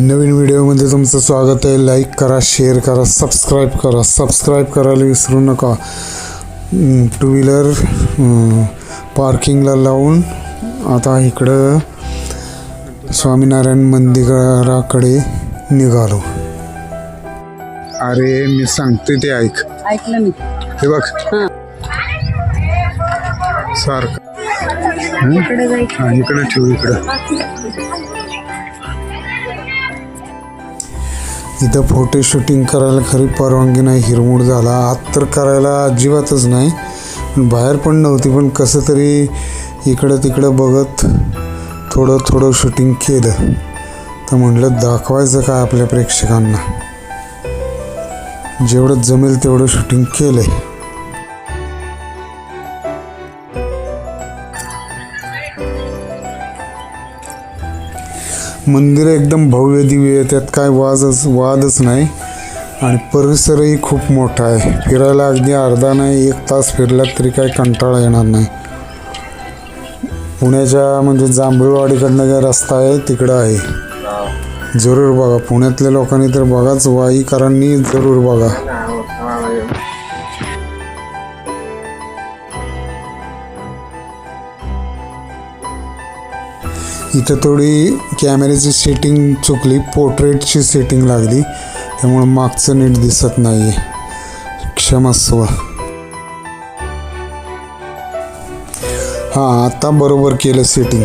नवीन व्हिडिओमध्ये तुमचं स्वागत आहे. लाईक करा शेअर करा सबस्क्राईब करा. सबस्क्राईब करायला विसरू नका. टू व्हीलर पार्किंगला लावून आता इकडं स्वामीनारायण मंदिराकडे निघालो. अरे मी सांगते ते ऐक. ऐकलं मी. हे बघ. सारखं. इकडं ठेवू इकडं. इथं फोटो शूटिंग करायला खरी परवानगी नाही हिरमूड झाला. आत तर करायला अजिबातच नाही. पण बाहेर पण नव्हती पण कसं तरी इकडं तिकडं बघत थोडं थोडं शूटिंग केलं. तर म्हटलं दाखवायचं काय आपल्या प्रेक्षकांना? जेवढं जमेल तेवढं शूटिंग केलं आहे मंदिर एकदम भव्य दिव्य आहे त्यात काय वाजच वादच नाही. आणि परिसरही खूप मोठा आहे. फिरायला अगदी अर्धा नाही एक तास फिरला तरी काही कंटाळा येणार नाही. पुण्याच्या म्हणजे जांभूळवाडीकडनं जो रस्ता आहे तिकडं आहे. जरूर बघा. पुण्यातल्या लोकांनी तर बघाच वाईकरांनी जरूर बघा. इथं थोडी कॅमेऱ्याची सेटिंग चुकली पोर्ट्रेटची सेटिंग लागली. त्यामुळं मागचं नीट दिसत नाही आहे क्षमस्व हां आता बरोबर केलं सेटिंग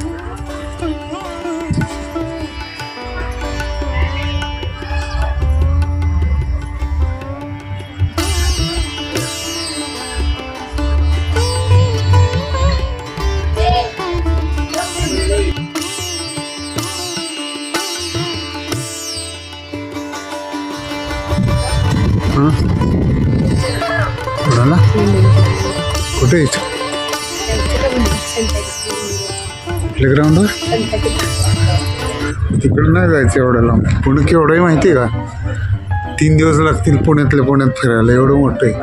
कुणाला? कुठे प्लेग्राऊंडवर तिकडं नाही जायचं एवढं लांब. पुणे आहे माहिती आहे का? तीन दिवस लागतील पुण्यातल्या पुण्यात फिरायला. एवढं मोठं आहे.